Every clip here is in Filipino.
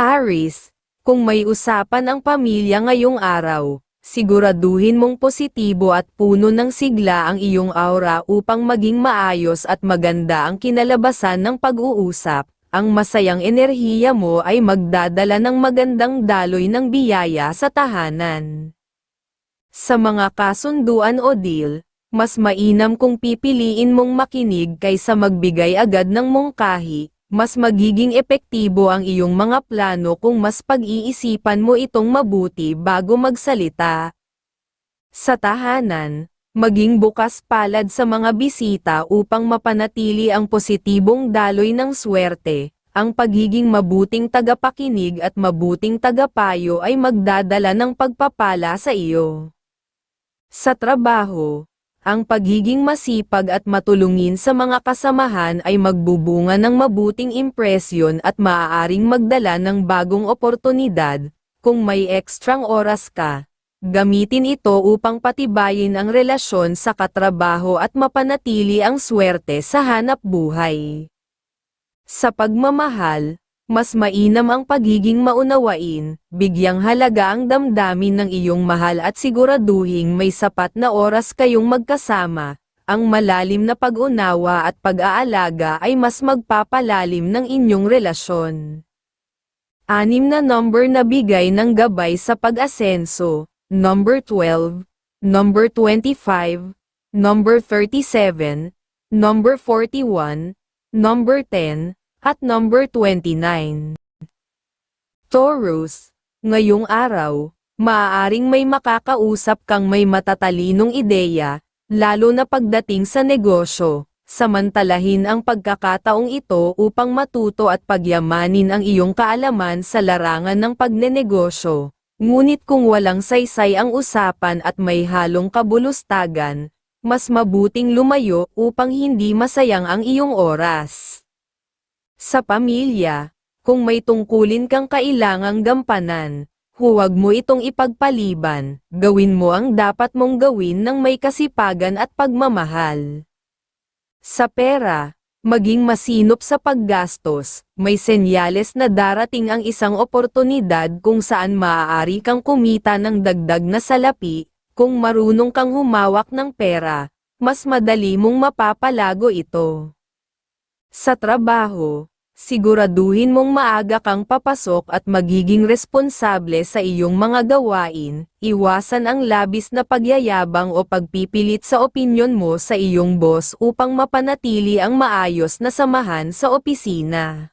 Aris, kung may usapan ang pamilya ngayong araw, siguraduhin mong positibo at puno ng sigla ang iyong aura upang maging maayos at maganda ang kinalabasan ng pag-uusap. Ang masayang enerhiya mo ay magdadala ng magandang daloy ng biyaya sa tahanan. Sa mga kasunduan o deal, mas mainam kung pipiliin mong makinig kaysa magbigay agad ng mungkahi, mas magiging epektibo ang iyong mga plano kung mas pag-iisipan mo itong mabuti bago magsalita. Sa tahanan, maging bukas palad sa mga bisita upang mapanatili ang positibong daloy ng swerte. Ang pagiging mabuting tagapakinig at mabuting tagapayo ay magdadala ng pagpapala sa iyo. Sa trabaho, ang pagiging masipag at matulungin sa mga kasamahan ay magbubunga ng mabuting impresyon at maaaring magdala ng bagong oportunidad. Kung may ekstrang oras ka, gamitin ito upang patibayin ang relasyon sa katrabaho at mapanatili ang swerte sa hanap buhay. Sa pagmamahal, mas mainam ang pagiging maunawain, bigyang halaga ang damdamin ng iyong mahal at siguraduhing may sapat na oras kayong magkasama. Ang malalim na pag-unawa at pag-aalaga ay mas magpapalalim ng inyong relasyon. Anim na number na bigay ng gabay sa pag-asenso, number 12, number 25, number 37, number 41, number 10, at number 29. Taurus, ngayong araw, maaaring may makakausap kang may matatalinong ideya, lalo na pagdating sa negosyo. Samantalahin ang pagkakataong ito upang matuto at pagyamanin ang iyong kaalaman sa larangan ng pagnenegosyo. Ngunit kung walang saysay ang usapan at may halong kabulustagan, mas mabuting lumayo upang hindi masayang ang iyong oras. Sa pamilya, kung may tungkulin kang kailangang gampanan, huwag mo itong ipagpaliban, gawin mo ang dapat mong gawin ng may kasipagan at pagmamahal. Sa pera, maging masinop sa paggastos, may senyales na darating ang isang oportunidad kung saan maaari kang kumita ng dagdag na salapi, kung marunong kang humawak ng pera, mas madali mong mapapalago ito. Sa trabaho, siguraduhin mong maaga kang papasok at magiging responsable sa iyong mga gawain, iwasan ang labis na pagyayabang o pagpipilit sa opinyon mo sa iyong boss upang mapanatili ang maayos na samahan sa opisina.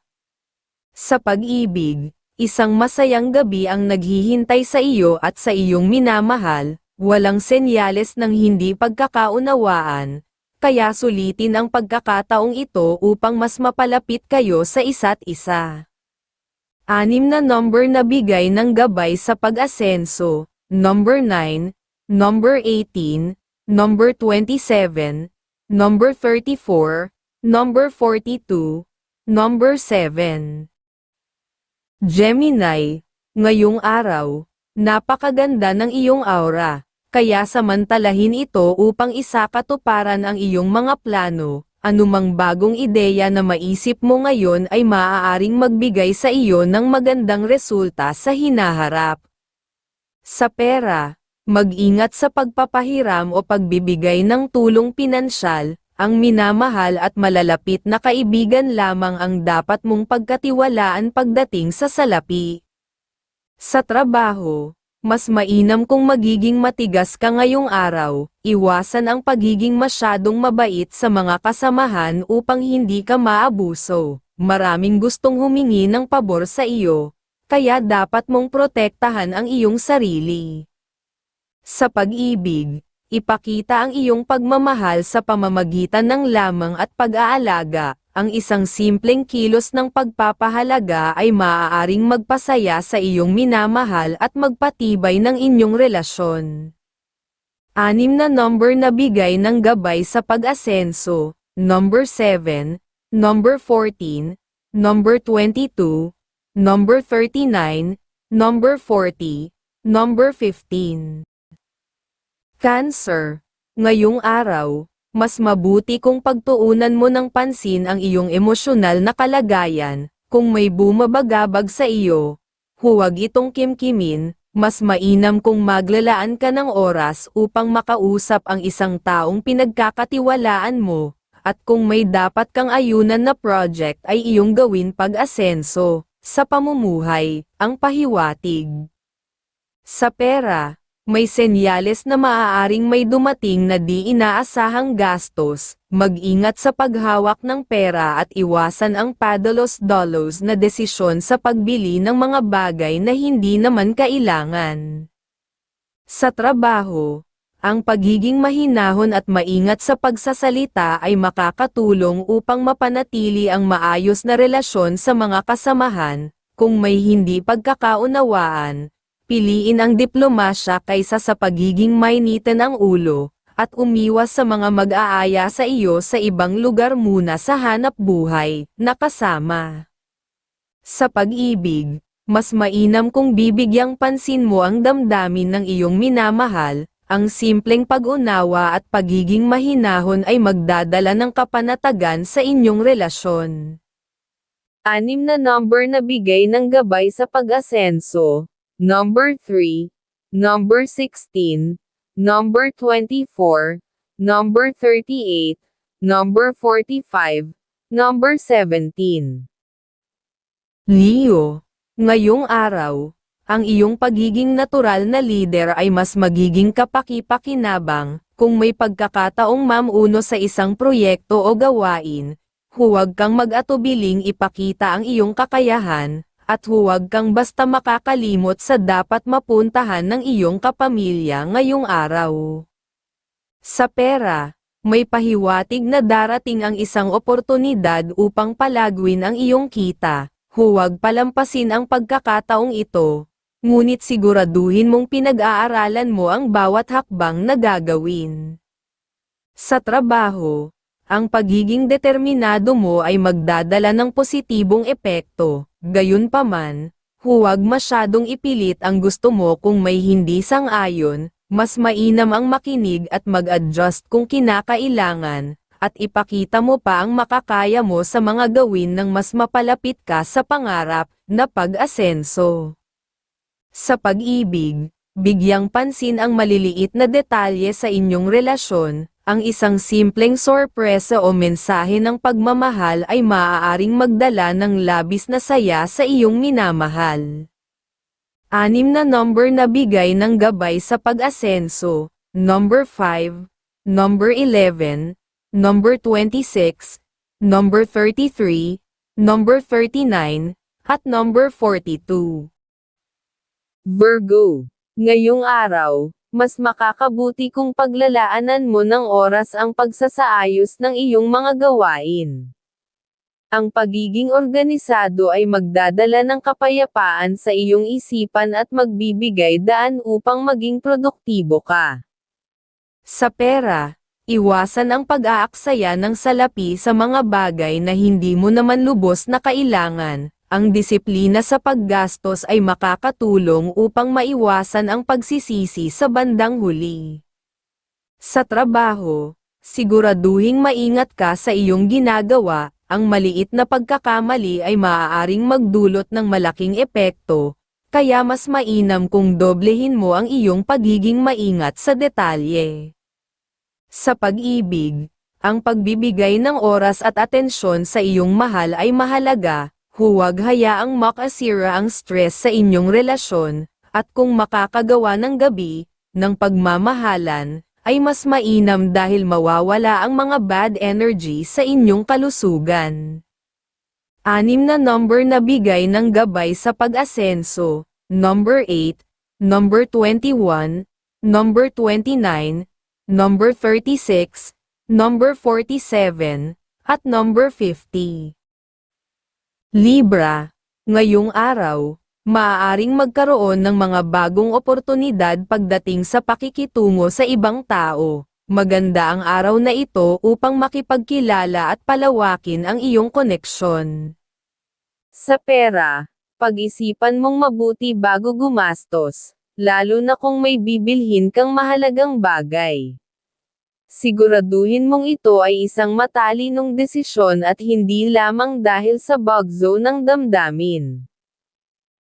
Sa pag-ibig, isang masayang gabi ang naghihintay sa iyo at sa iyong minamahal, walang senyales ng hindi pagkakaunawaan, kaya sulitin ang pagkakataong ito upang mas mapalapit kayo sa isa't isa. Anim na number na bigay ng gabay sa pag-asenso, number 9, number 18, number 27, number 34, number 42, number 7. Gemini, ngayong araw, napakaganda ng iyong aura kaya samantalahin ito upang isakatuparan ang iyong mga plano, anumang bagong ideya na maisip mo ngayon ay maaaring magbigay sa iyo ng magandang resulta sa hinaharap. Sa pera, mag-ingat sa pagpapahiram o pagbibigay ng tulong pinansyal, ang minamahal at malalapit na kaibigan lamang ang dapat mong pagkatiwalaan pagdating sa salapi. Sa trabaho, mas mainam kung magiging matigas ka ngayong araw, iwasan ang pagiging masyadong mabait sa mga kasamahan upang hindi ka maabuso. Maraming gustong humingi ng pabor sa iyo, kaya dapat mong protektahan ang iyong sarili. Sa pag-ibig, ipakita ang iyong pagmamahal sa pamamagitan ng lamang at pag-aalaga, ang isang simpleng kilos ng pagpapahalaga ay maaaring magpasaya sa iyong minamahal at magpatibay ng inyong relasyon. Anim na number na bigay ng gabay sa pag-asenso, number 7, number 14, number 22, number 39, number 40, number 15. Cancer, ngayong araw, mas mabuti kung pagtuunan mo ng pansin ang iyong emosyonal na kalagayan, Kung may bumabagabag sa iyo, huwag itong kimkimin, mas mainam kung maglalaan ka ng oras upang makausap ang isang taong pinagkakatiwalaan mo, at kung may dapat kang ayunan na project ay iyong gawin pag-asenso, sa pamumuhay, ang pahiwatig. Sa pera, may senyales na maaaring may dumating na di inaasahang gastos, mag-ingat sa paghawak ng pera at iwasan ang padalos-dolos na desisyon sa pagbili ng mga bagay na hindi naman kailangan. Sa trabaho, ang pagiging mahinahon at maingat sa pagsasalita ay makakatulong upang mapanatili ang maayos na relasyon sa mga kasamahan, kung may hindi pagkakaunawaan, piliin ang diplomasya kaysa sa pagiging mainitan ang ulo, at umiwas sa mga mag-aaya sa iyo sa ibang lugar muna sa hanap buhay, na kasama. Sa pag-ibig, mas mainam kung bibigyang pansin mo ang damdamin ng iyong minamahal, ang simpleng pag-unawa at pagiging mahinahon ay magdadala ng kapanatagan sa inyong relasyon. Anim na number na bigay ng gabay sa pag-asenso. Number 3, number 16, number 24, number 38, number 45, number 17. Leo, ngayong araw, ang iyong pagiging natural na leader ay mas magiging kapaki-pakinabang, kung may pagkakataong mamuno sa isang proyekto o gawain, huwag kang mag-atubiling ipakita ang iyong kakayahan, at huwag kang basta makakalimot sa dapat mapuntahan ng iyong kapamilya ngayong araw. Sa pera, may pahiwatig na darating ang isang oportunidad upang palagwin ang iyong kita, huwag palampasin ang pagkakataong ito, ngunit siguraduhin mong pinag-aaralan mo ang bawat hakbang na gagawin. Sa trabaho, ang pagiging determinado mo ay magdadala ng positibong epekto, gayunpaman, huwag masyadong ipilit ang gusto mo kung may hindi sang-ayon, mas mainam ang makinig at mag-adjust kung kinakailangan, at ipakita mo pa ang makakaya mo sa mga gawin ng mas mapalapit ka sa pangarap na pag-asenso. Sa pag-ibig, bigyang pansin ang maliliit na detalye sa inyong relasyon, ang isang simpleng sorpresa o mensahe ng pagmamahal ay maaaring magdala ng labis na saya sa iyong minamahal. Anim na number na bigay ng gabay sa pag-asenso, number 5, number 11, number 26, number 33, number 39, at number 42. Virgo, ngayong araw, mas makakabuti kung paglalaanan mo ng oras ang pagsasaayos ng iyong mga gawain. Ang pagiging organisado ay magdadala ng kapayapaan sa iyong isipan at magbibigay daan upang maging produktibo ka. Sa pera, iwasan ang pag-aaksaya ng salapi sa mga bagay na hindi mo naman lubos na kailangan, ang disiplina sa paggastos ay makakatulong upang maiwasan ang pagsisisi sa bandang huli. Sa trabaho, siguraduhing maingat ka sa iyong ginagawa, ang maliit na pagkakamali ay maaaring magdulot ng malaking epekto, kaya mas mainam kung doblehin mo ang iyong pagiging maingat sa detalye. Sa pag-ibig, ang pagbibigay ng oras at atensyon sa iyong mahal ay mahalaga, Huwag hayaang makasira ang stress sa inyong relasyon, at kung makakagawa ng gabi, ng pagmamahalan, ay mas mainam dahil mawawala ang mga bad energy sa inyong kalusugan. Anim na number na bigay ng gabay sa pag-asenso, number 8, number 21, number 29, number 36, number 47, at number 50. Libra, ngayong araw, maaaring magkaroon ng mga bagong oportunidad pagdating sa pakikitungo sa ibang tao. Maganda ang araw na ito upang makipagkilala at palawakin ang iyong koneksyon. Sa pera, pag-isipan mong mabuti bago gumastos, lalo na kung may bibilhin kang mahalagang bagay. Siguraduhin mong ito ay isang matalinong desisyon at hindi lamang dahil sa bagzo ng damdamin.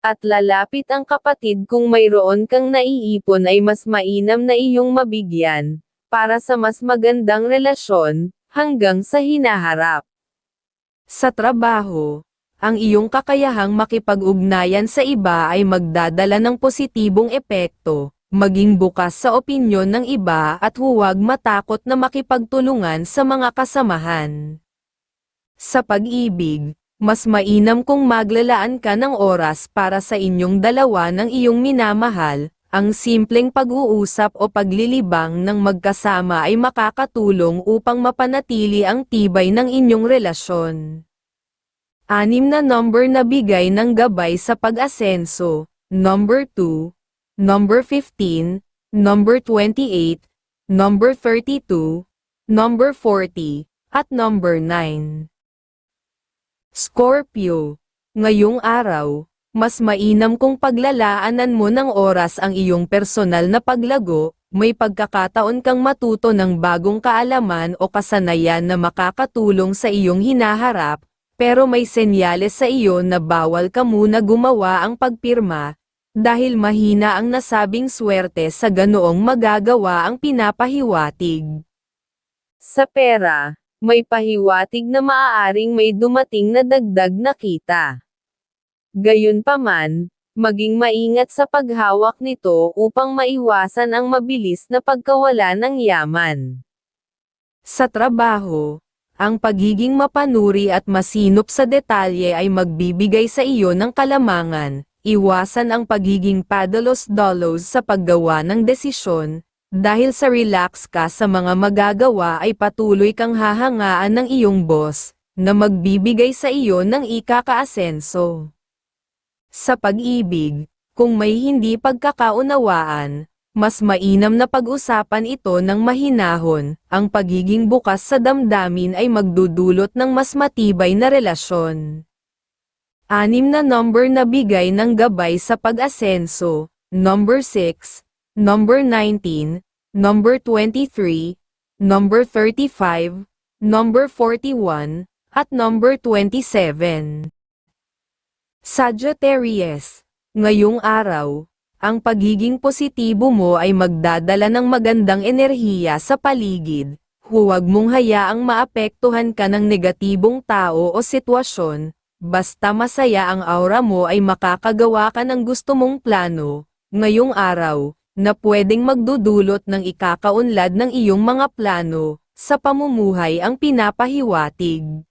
At lalapit ang kapatid kung mayroon kang naiipon ay mas mainam na iyong mabigyan, para sa mas magandang relasyon, hanggang sa hinaharap. Sa trabaho, ang iyong kakayahang makipag-ugnayan sa iba ay magdadala ng positibong epekto, maging bukas sa opinyon ng iba at huwag matakot na makipagtulungan sa mga kasamahan. Sa pag-ibig, mas mainam kung maglalaan ka ng oras para sa inyong dalawa ng iyong minamahal, ang simpleng pag-uusap o paglilibang ng magkasama ay makakatulong upang mapanatili ang tibay ng inyong relasyon. Anim na number na bigay ng gabay sa pag-asenso, number 2, number 15, number 28, number 32, number 40, at number 9. Scorpio, ngayong araw, mas mainam kung paglalaanan mo ng oras ang iyong personal na paglago, may pagkakataon kang matuto ng bagong kaalaman o kasanayan na makakatulong sa iyong hinaharap, pero may senyales sa iyo na bawal ka muna gumawa ang pagpirma, dahil mahina ang nasabing swerte sa ganoong magagawa ang pinapahiwatig. Sa pera, may pahiwatig na maaaring may dumating na dagdag na kita. Gayunpaman, maging maingat sa paghawak nito upang maiwasan ang mabilis na pagkawala ng yaman. Sa trabaho, ang pagiging mapanuri at masinop sa detalye ay magbibigay sa iyo ng kalamangan, iwasan ang pagiging padalos-dolos sa paggawa ng desisyon, dahil sa relax ka sa mga magagawa ay patuloy kang hahangaan ng iyong boss, na magbibigay sa iyo ng ikakaasenso. Sa pag-ibig, kung may hindi pagkakaunawaan, mas mainam na pag-usapan ito ng mahinahon, ang pagiging bukas sa damdamin ay magdudulot ng mas matibay na relasyon. Anim na number na bigay ng gabay sa pag-asenso, number 6, number 19, number 23, number 35, number 41, at number 27. Sagittarius, ngayong araw, ang pagiging positibo mo ay magdadala ng magandang enerhiya sa paligid, huwag mong hayaang maapektuhan ka ng negatibong tao o sitwasyon, Basta masaya ang aura mo ay makakagawa ka ng gusto mong plano, ngayong araw, na pwedeng magdudulot ng ikakaunlad ng iyong mga plano, sa pamumuhay ang pinapahiwatig.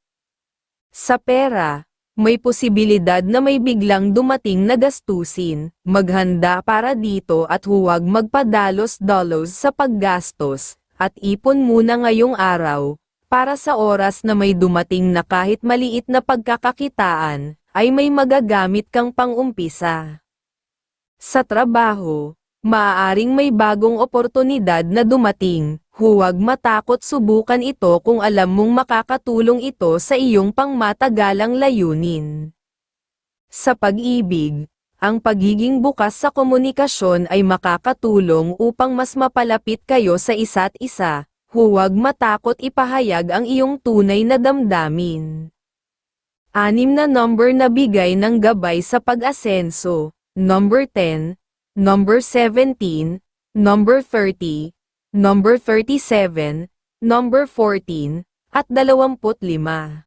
Sa pera, may posibilidad na may biglang dumating na gastusin, maghanda para dito at huwag magpadalos-dolos sa paggastos, at ipon muna ngayong araw, para sa oras na may dumating na kahit maliit na pagkakakitaan, ay may magagamit kang pangumpisa. Sa trabaho, maaaring may bagong oportunidad na dumating, huwag matakot subukan ito kung alam mong makakatulong ito sa iyong pangmatagalang layunin. Sa pag-ibig, ang pagiging bukas sa komunikasyon ay makakatulong upang mas mapalapit kayo sa isa't isa, Huwag matakot ipahayag ang iyong tunay na damdamin. Anim na number na bigay ng gabay sa pag-asenso, number 10, number 17, number 30, number 37, number 14, at 25.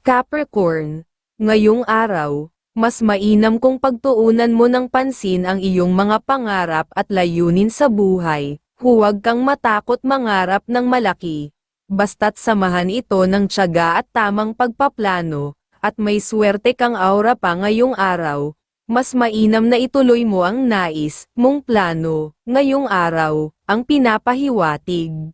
Capricorn, ngayong araw, mas mainam kung pagtuunan mo ng pansin ang iyong mga pangarap at layunin sa buhay, Huwag kang matakot mangarap ng malaki, basta't samahan ito ng tiyaga at tamang pagpaplano, at may swerte kang aura pa ngayong araw, mas mainam na ituloy mo ang nais mong plano ngayong araw, ang pinapahiwatig.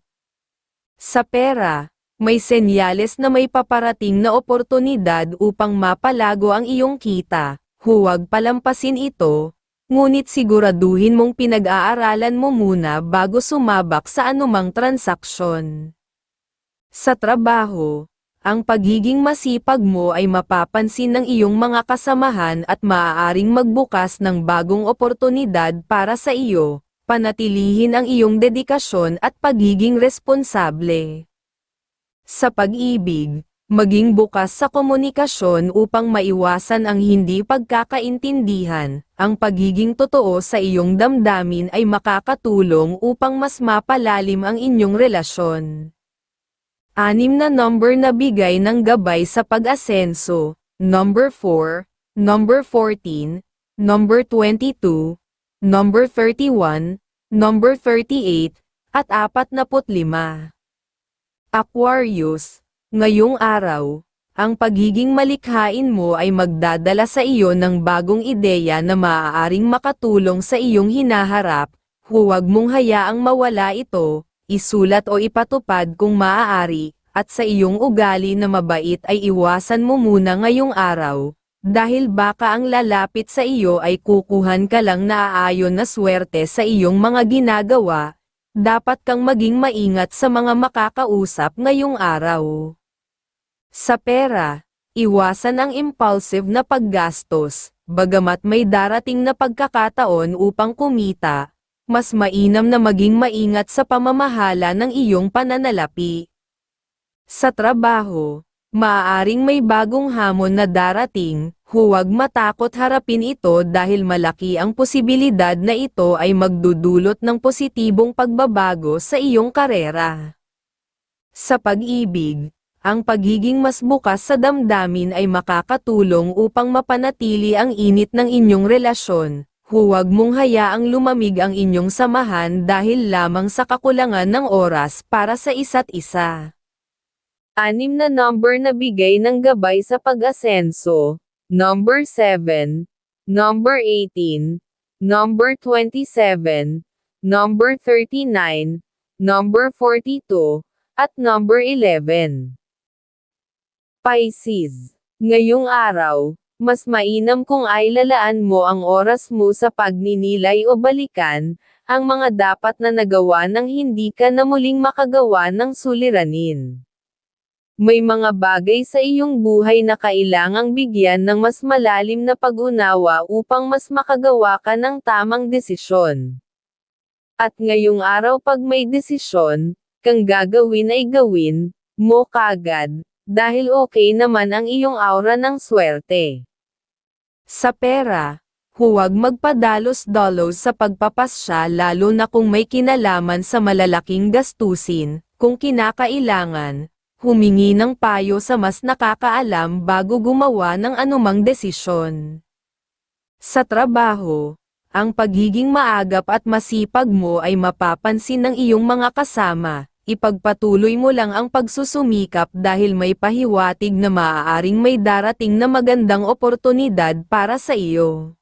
Sa pera, may senyales na may paparating na oportunidad upang mapalago ang iyong kita, huwag palampasin ito, Ngunit siguraduhin mong pinag-aaralan mo muna bago sumabak sa anumang transaksyon. Sa trabaho, ang pagiging masipag mo ay mapapansin ng iyong mga kasamahan at maaaring magbukas ng bagong oportunidad para sa iyo, Panatilihin ang iyong dedikasyon at pagiging responsable. Sa pag-ibig, maging bukas sa komunikasyon upang maiwasan ang hindi pagkakaintindihan. Ang pagiging totoo sa iyong damdamin ay makakatulong upang mas mapalalim ang inyong relasyon. Anim na number na bigay ng gabay sa pag-asenso, number 4, number 14, number 22, number 31, number 38, at 45. Aquarius, ngayong araw, ang pagiging malikhain mo ay magdadala sa iyo ng bagong ideya na maaaring makatulong sa iyong hinaharap, huwag mong hayaang mawala ito, isulat o ipatupad kung maaari, at sa iyong ugali na mabait ay iwasan mo muna ngayong araw, dahil baka ang lalapit sa iyo ay kukuhan ka lang na aayon na swerte sa iyong mga ginagawa, dapat kang maging maingat sa mga makakausap ngayong araw. Sa pera, iwasan ang impulsive na paggastos, bagamat may darating na pagkakataon upang kumita, mas mainam na maging maingat sa pamamahala ng iyong pananalapi. Sa trabaho, maaaring may bagong hamon na darating, huwag matakot harapin ito dahil malaki ang posibilidad na ito ay magdudulot ng positibong pagbabago sa iyong karera. Sa pag-ibig, ang pagiging mas bukas sa damdamin ay makakatulong upang mapanatili ang init ng inyong relasyon. Huwag mong hayaang lumamig ang inyong samahan dahil lamang sa kakulangan ng oras para sa isa't isa. Anim na number na bigay ng gabay sa pag-asenso, number 7, number 18, number 27, number 39, number 42, at number 11. Pisces. Ngayong araw, mas mainam kung ay lalaan mo ang oras mo sa pagninilay o balikan, ang mga dapat na nagawa nang hindi ka na muling makagawa ng suliranin. May mga bagay sa iyong buhay na kailangang bigyan ng mas malalim na pag-unawa upang mas makagawa ka ng tamang desisyon. At ngayong araw pag may desisyon, kang gagawin ay gawin, mo kagad, dahil okay naman ang iyong aura ng swerte. Sa pera, huwag magpadalos-dalos sa pagpapasya lalo na kung may kinalaman sa malalaking gastusin, kung kinakailangan, humingi ng payo sa mas nakakaalam bago gumawa ng anumang desisyon. Sa trabaho, ang pagiging maagap at masipag mo ay mapapansin ng iyong mga kasama, ipagpatuloy mo lang ang pagsusumikap dahil may pahiwatig na maaaring may darating na magandang oportunidad para sa iyo.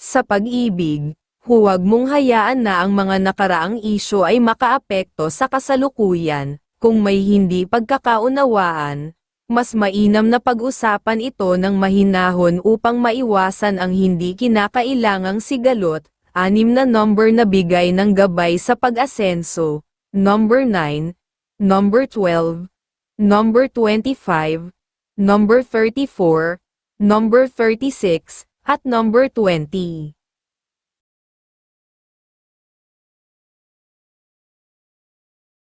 Sa pag-ibig, huwag mong hayaan na ang mga nakaraang isyo ay makaapekto sa kasalukuyan, kung may hindi pagkakaunawaan, mas mainam na pag-usapan ito ng mahinahon upang maiwasan ang hindi kinakailangang sigalot, anim na number na bigay ng gabay sa pag-asenso, number 9, number 12, number 25, number 34, number 36, at number 20.